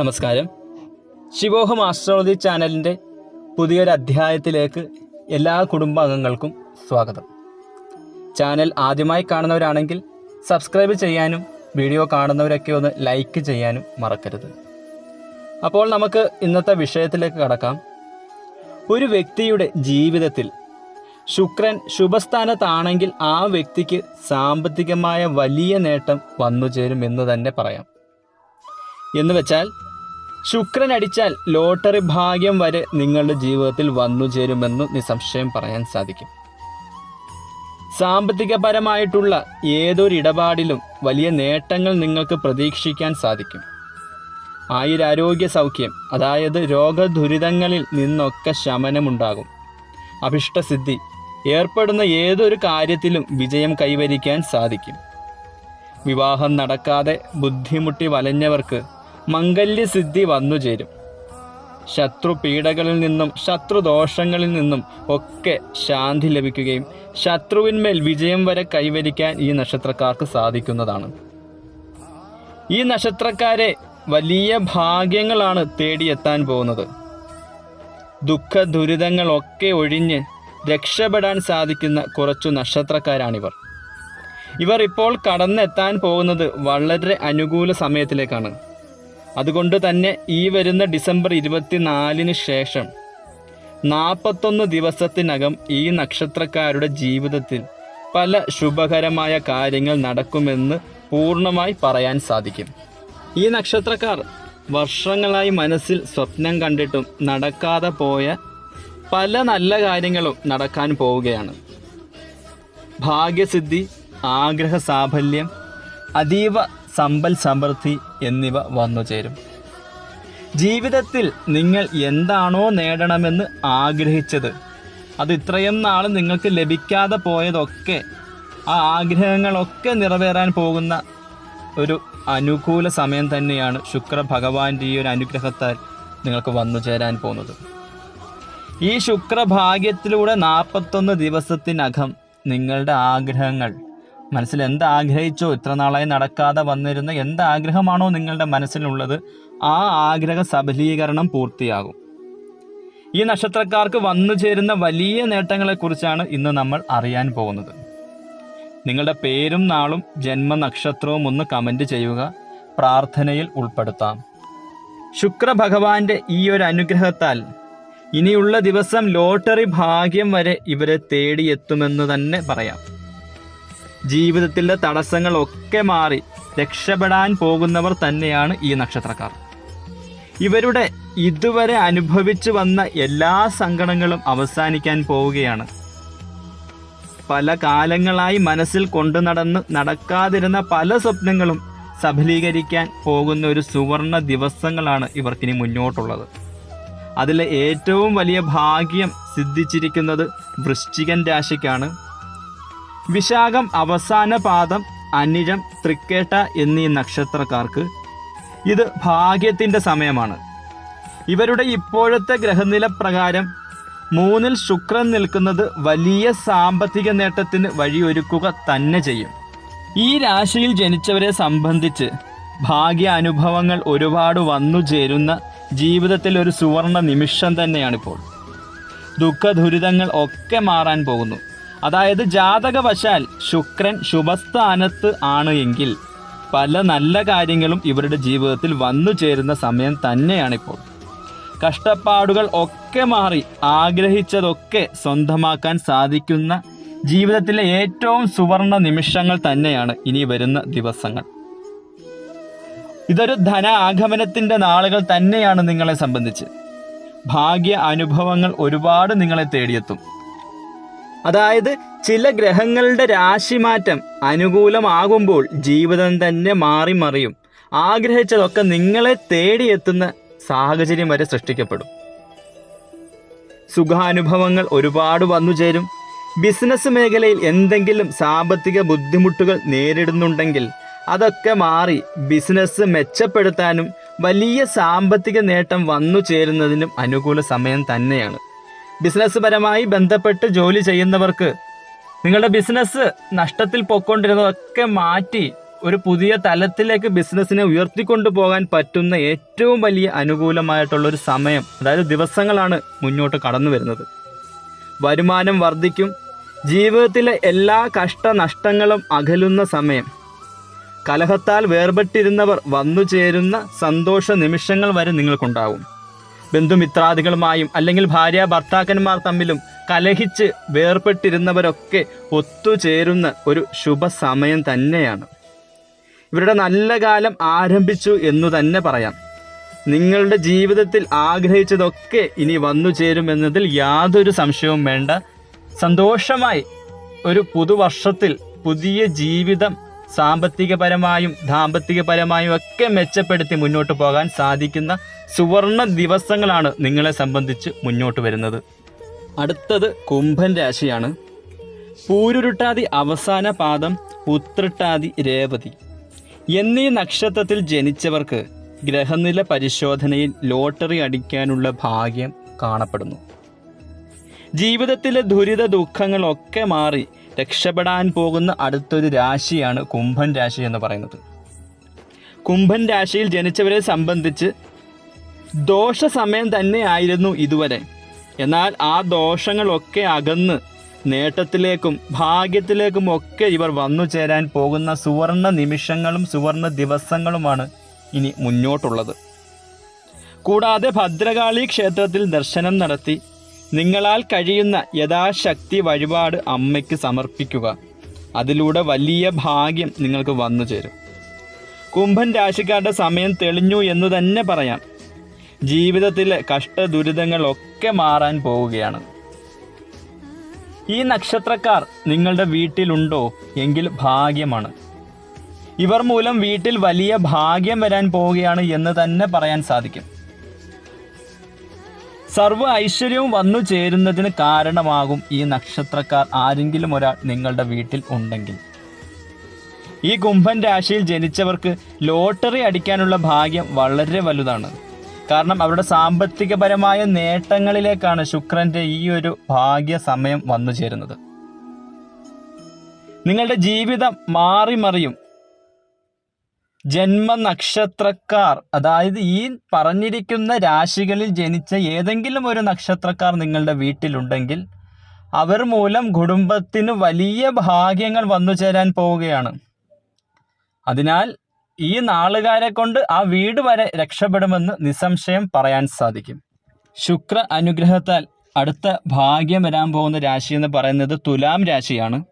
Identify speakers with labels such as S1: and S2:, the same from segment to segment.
S1: നമസ്കാരം. ശിവോഹം ആസ്ട്രോളജി ചാനലിന്റെ പുതിയൊരു അധ്യായത്തിലേക്ക് എല്ലാ കുടുംബാംഗങ്ങൾക്കും സ്വാഗതം. ചാനൽ ആദ്യമായി കാണുന്നവരാണെങ്കിൽ സബ്സ്ക്രൈബ് ചെയ്യാനും വീഡിയോ കാണുന്നവരൊക്കെ ഒന്ന് ലൈക്ക് ചെയ്യാനും മറക്കരുത്. അപ്പോൾ നമുക്ക് ഇന്നത്തെ വിഷയത്തിലേക്ക് കടക്കാം. ഒരു വ്യക്തിയുടെ ജീവിതത്തിൽ ശുക്രൻ ശുഭസ്ഥാനത്താണെങ്കിൽ ആ വ്യക്തിക്ക് സാമ്പത്തികമായ വലിയ നേട്ടം വന്നുചേരും എന്ന് തന്നെ പറയാം. എന്ന് വെച്ചാൽ ശുക്രൻ അടിച്ചാൽ ലോട്ടറി ഭാഗ്യം വരെ നിങ്ങളുടെ ജീവിതത്തിൽ വന്നു ചേരുമെന്ന് നിസ്സംശയം പറയാൻ സാധിക്കും. സാമ്പത്തികപരമായിട്ടുള്ള ഏതൊരു ഇടപാടിലും വലിയ നേട്ടങ്ങൾ നിങ്ങൾക്ക് പ്രതീക്ഷിക്കാൻ സാധിക്കും. ആയുരാരോഗ്യ സൗഖ്യം അതായത് രോഗദുരിതങ്ങളിൽ നിന്നൊക്കെ ശമനമുണ്ടാകും. അഭിഷ്ടസിദ്ധി ഏർപ്പെടുന്ന ഏതൊരു കാര്യത്തിലും വിജയം കൈവരിക്കാൻ സാധിക്കും. വിവാഹം നടക്കാതെ ബുദ്ധിമുട്ടി വലഞ്ഞവർക്ക് മംഗല്യസിദ്ധി വന്നുചേരും ശത്രു പീഡകളിൽ നിന്നും ശത്രുദോഷങ്ങളിൽ നിന്നും ഒക്കെ ശാന്തി ലഭിക്കുകയും ശത്രുവിന്മേൽ വിജയം വരെ കൈവരിക്കാൻ ഈ നക്ഷത്രക്കാർക്ക് സാധിക്കുന്നതാണ്. ഈ നക്ഷത്രക്കാരെ വലിയ ഭാഗ്യങ്ങളാണ് തേടിയെത്താൻ പോകുന്നത്. ദുഃഖ ദുരിതങ്ങളൊക്കെ ഒഴിഞ്ഞ് രക്ഷപ്പെടാൻ സാധിക്കുന്ന കുറച്ചു നക്ഷത്രക്കാരാണിവർ. ഇവർ ഇപ്പോൾ കടന്നെത്താൻ പോകുന്നത് വളരെ അനുകൂല സമയത്തിലേക്കാണ്. അതുകൊണ്ട് തന്നെ ഈ വരുന്ന ഡിസംബർ ഇരുപത്തിനാലിന് ശേഷം നാൽപ്പത്തൊന്ന് ദിവസത്തിനകം ഈ നക്ഷത്രക്കാരുടെ ജീവിതത്തിൽ പല ശുഭകരമായ കാര്യങ്ങൾ നടക്കുമെന്ന് പൂർണമായി പറയാൻ സാധിക്കും. ഈ നക്ഷത്രക്കാർ വർഷങ്ങളായി മനസ്സിൽ സ്വപ്നം കണ്ടിട്ടും നടക്കാതെ പോയ പല നല്ല കാര്യങ്ങളും നടക്കാൻ പോവുകയാണ്. ഭാഗ്യസിദ്ധി ആഗ്രഹ സാഫല്യം അതീവ സമ്പൽ സമൃദ്ധി എന്നിവ വന്നു ചേരും. ജീവിതത്തിൽ നിങ്ങൾ എന്താണോ നേടണമെന്ന് ആഗ്രഹിച്ചത് അത് ഇത്രയും നാൾ നിങ്ങൾക്ക് ലഭിക്കാതെ പോയതൊക്കെ ആ ആഗ്രഹങ്ങളൊക്കെ നിറവേറാൻ പോകുന്ന ഒരു അനുകൂല സമയം തന്നെയാണ് ശുക്ര ഭഗവാന്റെ ഈ ഒരു അനുഗ്രഹത്താൽ നിങ്ങൾക്ക് വന്നു ചേരാൻ പോകുന്നത്. ഈ ശുക്രഭാഗ്യത്തിലൂടെ നാൽപ്പത്തൊന്ന് ദിവസത്തിനകം നിങ്ങളുടെ ആഗ്രഹങ്ങൾ മനസ്സിൽ എന്ത് ആഗ്രഹിച്ചോ ഇത്ര നാളായി നടക്കാതെ വന്നിരുന്ന എന്ത് ആഗ്രഹമാണോ നിങ്ങളുടെ മനസ്സിലുള്ളത്? ആ ആഗ്രഹ സബലീകരണം പൂർത്തിയാകും. ഈ നക്ഷത്രക്കാർക്ക് വന്നു ചേരുന്ന വലിയ നേട്ടങ്ങളെക്കുറിച്ചാണ് ഇന്ന് നമ്മൾ അറിയാൻ പോകുന്നത്. നിങ്ങളുടെ പേരും നാളും ജന്മനക്ഷത്രവും ഒന്ന് കമന്റ് ചെയ്യുക. പ്രാർത്ഥനയിൽ ഉൾപ്പെടുത്താം. ശുക്രഭഗവാന്റെ ഈ ഒരു അനുഗ്രഹത്താൽ ഇനിയുള്ള ദിവസം ലോട്ടറി ഭാഗ്യം വരെ ഇവരെ തേടിയെത്തുമെന്ന് തന്നെ പറയാം. ജീവിതത്തിലെ തടസ്സങ്ങളൊക്കെ മാറി രക്ഷപ്പെടാൻ പോകുന്നവർ തന്നെയാണ് ഈ നക്ഷത്രക്കാർ. ഇവരുടെ ഇതുവരെ അനുഭവിച്ചു വന്ന എല്ലാ സങ്കടങ്ങളും അവസാനിക്കാൻ പോവുകയാണ്. പല കാലങ്ങളായി മനസ്സിൽ കൊണ്ടു നടന്ന് നടക്കാതിരുന്ന പല സ്വപ്നങ്ങളും സഫലീകരിക്കാൻ പോകുന്ന ഒരു സുവർണ ദിവസങ്ങളാണ് ഇവർക്കിനി മുന്നോട്ടുള്ളത്. അതിലെ ഏറ്റവും വലിയ ഭാഗ്യം സിദ്ധിച്ചിരിക്കുന്നത് വൃശ്ചികൻ രാശിക്കാണ്. വിശാഖം അവസാന പാദം അനിഴം തൃക്കേട്ട എന്നീ നക്ഷത്രക്കാർക്ക് ഇത് ഭാഗ്യത്തിന്റെ സമയമാണ്. ഇവരുടെ ഇപ്പോഴത്തെ ഗ്രഹനില പ്രകാരം മൂന്നിൽ ശുക്രൻ നിൽക്കുന്നത് വലിയ സാമ്പത്തിക നേട്ടത്തിന് വഴിയൊരുക്കുക തന്നെ ചെയ്യും. ഈ രാശിയിൽ ജനിച്ചവരെ സംബന്ധിച്ച് ഭാഗ്യ അനുഭവങ്ങൾ ഒരുപാട് വന്നു ചേരുന്ന ജീവിതത്തിൽ ഒരു സുവർണ നിമിഷം തന്നെയാണിപ്പോൾ. ദുഃഖ ദുരിതങ്ങൾ ഒക്കെ മാറാൻ പോകുന്നു. അതായത് ജാതകവശാൽ ശുക്രൻ ശുഭസ്ഥാനത്ത് ആണ് എങ്കിൽ പല നല്ല കാര്യങ്ങളും ഇവരുടെ ജീവിതത്തിൽ വന്നു ചേരുന്ന സമയം തന്നെയാണിപ്പോൾ. കഷ്ടപ്പാടുകൾ ഒക്കെ മാറി ആഗ്രഹിച്ചതൊക്കെ സ്വന്തമാക്കാൻ സാധിക്കുന്ന ജീവിതത്തിലെ ഏറ്റവും സുവർണ നിമിഷങ്ങൾ തന്നെയാണ് ഇനി വരുന്ന ദിവസങ്ങൾ. ഇതൊരു ധന ആഗമനത്തിന്റെ നാളുകൾ തന്നെയാണ് നിങ്ങളെ സംബന്ധിച്ച്. ഭാഗ്യ അനുഭവങ്ങൾ ഒരുപാട് നിങ്ങളെ തേടിയെത്തും. അതായത് ചില ഗ്രഹങ്ങളുടെ രാശിമാറ്റം അനുകൂലമാകുമ്പോൾ ജീവിതം തന്നെ മാറി മറിയും. ആഗ്രഹിച്ചതൊക്കെ നിങ്ങളെ തേടിയെത്തുന്ന സാഹചര്യം വരെ സൃഷ്ടിക്കപ്പെടും. സുഖാനുഭവങ്ങൾ ഒരുപാട് വന്നു ചേരും. ബിസിനസ് മേഖലയിൽ എന്തെങ്കിലും സാമ്പത്തിക ബുദ്ധിമുട്ടുകൾ നേരിടുന്നുണ്ടെങ്കിൽ അതൊക്കെ മാറി ബിസിനസ് മെച്ചപ്പെടുത്താനും വലിയ സാമ്പത്തിക നേട്ടം വന്നു ചേരുന്നതിനും അനുകൂല സമയം തന്നെയാണ്. ബിസിനസ് പരമായി ബന്ധപ്പെട്ട് ജോലി ചെയ്യുന്നവർക്ക് നിങ്ങളുടെ ബിസിനസ് നഷ്ടത്തിൽ പൊക്കൊണ്ടിരുന്നതൊക്കെ മാറ്റി ഒരു പുതിയ തലത്തിലേക്ക് ബിസിനസ്സിനെ ഉയർത്തിക്കൊണ്ടു പോകാൻ പറ്റുന്ന ഏറ്റവും വലിയ അനുകൂലമായിട്ടുള്ള ഒരു സമയം അതായത് ദിവസങ്ങളാണ് മുന്നോട്ട് കടന്നു വരുന്നത്. വരുമാനം വർദ്ധിക്കും ജീവിതത്തിലെ എല്ലാ കഷ്ടനഷ്ടങ്ങളും അകലുന്ന സമയം. കലഹത്താൽ വേർപെട്ടിരുന്നവർ വന്നു ചേരുന്ന സന്തോഷ നിമിഷങ്ങൾ വരെ നിങ്ങൾക്കുണ്ടാവും. ബന്ധുമിത്രാദികളുമായും അല്ലെങ്കിൽ ഭാര്യ ഭർത്താക്കന്മാർ തമ്മിലും കലഹിച്ച് വേർപെട്ടിരുന്നവരൊക്കെ ഒത്തുചേരുന്ന ഒരു ശുഭസമയം തന്നെയാണ്. ഇവരുടെ നല്ല കാലം ആരംഭിച്ചു എന്നു തന്നെ പറയാം. നിങ്ങളുടെ ജീവിതത്തിൽ ആഗ്രഹിച്ചതൊക്കെ ഇനി വന്നു ചേരുമെന്നതിൽ യാതൊരു സംശയവും വേണ്ട. സന്തോഷമായി ഒരു പുതുവർഷത്തിൽ പുതിയ ജീവിതം സാമ്പത്തികപരമായും ദാമ്പത്തികപരമായും ഒക്കെ മെച്ചപ്പെടുത്തി മുന്നോട്ട് പോകാൻ സാധിക്കുന്ന സുവർണ ദിവസങ്ങളാണ് നിങ്ങളെ സംബന്ധിച്ച് മുന്നോട്ട് വരുന്നത്. അടുത്തത് കുംഭൻ രാശിയാണ്. പൂരുരുട്ടാതി അവസാന പാദം ഉത്രട്ടാതി രേവതി. എന്നീ നക്ഷത്രത്തിൽ ജനിച്ചവർക്ക് ഗ്രഹനില പരിശോധനയിൽ ലോട്ടറി അടിക്കാനുള്ള ഭാഗ്യം കാണപ്പെടുന്നു. ജീവിതത്തിലെ ദുരിത ദുഃഖങ്ങളൊക്കെ മാറി രക്ഷപ്പെടാൻ പോകുന്ന അടുത്തൊരു രാശിയാണ് കുംഭൻ രാശി എന്ന് പറയുന്നത്. കുംഭൻ രാശിയിൽ ജനിച്ചവരെ സംബന്ധിച്ച് ദോഷ സമയം തന്നെയായിരുന്നു ഇതുവരെ. എന്നാൽ ആ ദോഷങ്ങളൊക്കെ അകന്ന് നേട്ടത്തിലേക്കും ഭാഗ്യത്തിലേക്കും ഒക്കെ ഇവർ വന്നു ചേരാൻ പോകുന്ന സുവർണ നിമിഷങ്ങളും സുവർണ ദിവസങ്ങളുമാണ് ഇനി മുന്നോട്ടുള്ളത്. കൂടാതെ ഭദ്രകാളി ക്ഷേത്രത്തിൽ ദർശനം നടത്തി നിങ്ങളാൽ കഴിയുന്ന യഥാശക്തി വഴിപാട് അമ്മയ്ക്ക് സമർപ്പിക്കുക. അതിലൂടെ വലിയ ഭാഗ്യം നിങ്ങൾക്ക് വന്നു ചേരും. കുംഭൻ രാശിക്കാരുടെ സമയം തെളിഞ്ഞു എന്ന് തന്നെ പറയാം. ജീവിതത്തിലെ കഷ്ട ദുരിതങ്ങളൊക്കെ മാറാൻ പോവുകയാണ്. ഈ നക്ഷത്രക്കാർ നിങ്ങളുടെ വീട്ടിലുണ്ടോ എങ്കിൽ ഭാഗ്യമാണ്. ഇവർ മൂലം വീട്ടിൽ വലിയ ഭാഗ്യം വരാൻ പോവുകയാണ് എന്ന് തന്നെ പറയാൻ സാധിക്കും. സർവ ഐശ്വര്യവും വന്നു ചേരുന്നതിന് കാരണമാകും ഈ നക്ഷത്രക്കാർ ആരെങ്കിലും ഒരാൾ നിങ്ങളുടെ വീട്ടിൽ ഉണ്ടെങ്കിൽ. ഈ കുംഭൻ രാശിയിൽ ജനിച്ചവർക്ക് ലോട്ടറി അടിക്കാനുള്ള ഭാഗ്യം വളരെ വലുതാണ്. കാരണം അവരുടെ സാമ്പത്തികപരമായ നേട്ടങ്ങളിലേക്കാണ് ശുക്രന്റെ ഈ ഒരു ഭാഗ്യ സമയം വന്നു ചേരുന്നത്. നിങ്ങളുടെ ജീവിതം മാറി മറിയും ജന്മനക്ഷത്രക്കാർ അതായത് ഈ പറഞ്ഞിരിക്കുന്ന രാശികളിൽ ജനിച്ച ഏതെങ്കിലും ഒരു നക്ഷത്രക്കാർ നിങ്ങളുടെ വീട്ടിലുണ്ടെങ്കിൽ അവർ മൂലം കുടുംബത്തിന് വലിയ ഭാഗ്യങ്ങൾ വന്നു ചേരാൻ പോവുകയാണ്. അതിനാൽ ഈ നാളുകാരെ കൊണ്ട് ആ വീട് വരെ രക്ഷപ്പെടുമെന്ന് നിസ്സംശയം പറയാൻ സാധിക്കും. ശുക്ര അനുഗ്രഹത്താൽ അടുത്ത ഭാഗ്യം വരാൻ പോകുന്ന രാശി എന്ന് പറയുന്നത് തുലാം രാശിയാണ്.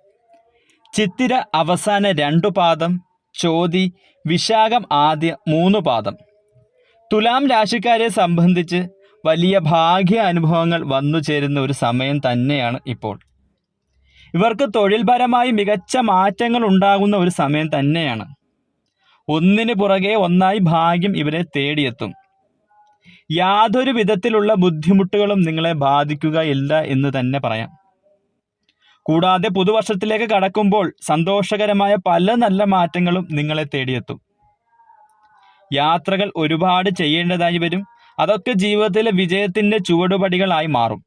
S1: ചിത്തിര അവസാന രണ്ടു പാദം ചോതി വിശാഖം ആദ്യ മൂന്ന് പാദം. തുലാം രാശിക്കാരെ സംബന്ധിച്ച് വലിയ ഭാഗ്യ അനുഭവങ്ങൾ വന്നു ചേരുന്ന ഒരു സമയം തന്നെയാണ് ഇപ്പോൾ. ഇവർക്ക് തൊഴിൽപരമായി മികച്ച മാറ്റങ്ങൾ ഉണ്ടാകുന്ന ഒരു സമയം തന്നെയാണ്. ഒന്നിനു പുറകെ ഒന്നായി ഭാഗ്യം ഇവരെ തേടിയെത്തും. യാതൊരു വിധത്തിലുള്ള ബുദ്ധിമുട്ടുകളും നിങ്ങളെ ബാധിക്കുകയില്ല എന്ന് തന്നെ പറയാം. കൂടാതെ പുതുവർഷത്തിലേക്ക് കടക്കുമ്പോൾ സന്തോഷകരമായ പല നല്ല മാറ്റങ്ങളും നിങ്ങളെ തേടിയെത്തും. യാത്രകൾ ഒരുപാട് ചെയ്യേണ്ടതായി വരും. അതൊക്കെ ജീവിതത്തിലെ വിജയത്തിന്റെ ചുവടുപടികളായി മാറും.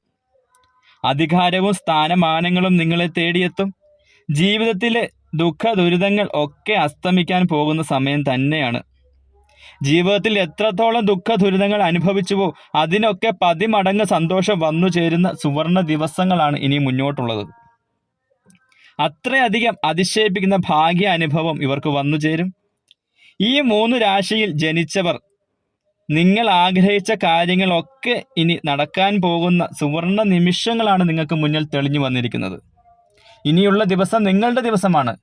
S1: അധികാരവും സ്ഥാനമാനങ്ങളും നിങ്ങളെ തേടിയെത്തും. ജീവിതത്തിലെ ദുഃഖ ദുരിതങ്ങൾ ഒക്കെ അസ്തമിക്കാൻ പോകുന്ന സമയം തന്നെയാണ്. ജീവിതത്തിൽ എത്രത്തോളം ദുഃഖ ദുരിതങ്ങൾ അനുഭവിച്ചുവോ അതിനൊക്കെ പതിമടങ്ങ് സന്തോഷം വന്നു ചേരുന്ന സുവർണ ദിവസങ്ങളാണ് ഇനി മുന്നോട്ടുള്ളത്. അത്രയധികം അതിശയിപ്പിക്കുന്ന ഭാഗ്യ അനുഭവം ഇവർക്ക് വന്നു ചേരും. ഈ മൂന്ന് രാശിയിൽ ജനിച്ചവർ നിങ്ങൾ ആഗ്രഹിച്ച കാര്യങ്ങളൊക്കെ ഇനി നടക്കാൻ പോകുന്ന സുവർണ നിമിഷങ്ങളാണ് നിങ്ങൾക്ക് മുന്നിൽ തെളിഞ്ഞു വന്നിരിക്കുന്നത്. ഇനിയുള്ള ദിവസം നിങ്ങളുടെ ദിവസമാണ്.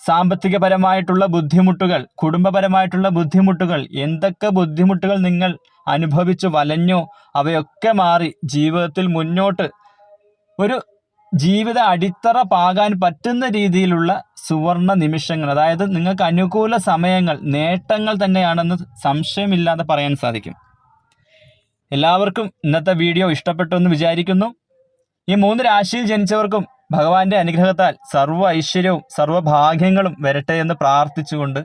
S1: സാമ്പത്തികപരമായിട്ടുള്ള ബുദ്ധിമുട്ടുകൾ കുടുംബപരമായിട്ടുള്ള ബുദ്ധിമുട്ടുകൾ എന്തൊക്കെ ബുദ്ധിമുട്ടുകൾ നിങ്ങൾ അനുഭവിച്ചു വലഞ്ഞോ അവയൊക്കെ മാറി ജീവിതത്തിൽ മുന്നോട്ട് ഒരു ജീവിത അടിത്തറ പാകാൻ പറ്റുന്ന രീതിയിലുള്ള സുവർണ നിമിഷങ്ങൾ. അതായത് നിങ്ങൾക്ക് അനുകൂല സമയങ്ങൾ നേട്ടങ്ങൾ തന്നെയാണെന്ന് സംശയമില്ലാതെ പറയാൻ സാധിക്കും. എല്ലാവർക്കും ഇന്നത്തെ വീഡിയോ ഇഷ്ടപ്പെട്ടു എന്ന് വിചാരിക്കുന്നു. ഈ മൂന്ന് രാശിയിൽ ജനിച്ചവർക്കും ഭഗവാന്റെ അനുഗ്രഹത്താൽ സർവ ഐശ്വര്യവും സർവഭാഗ്യങ്ങളും വരട്ടെ എന്ന് പ്രാർത്ഥിച്ചുകൊണ്ട്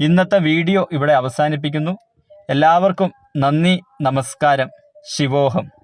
S1: ഇന്നത്തെ വീഡിയോ ഇവിടെ അവസാനിപ്പിക്കുന്നു. എല്ലാവർക്കും നന്ദി നമസ്കാരം. ശിവോഹം.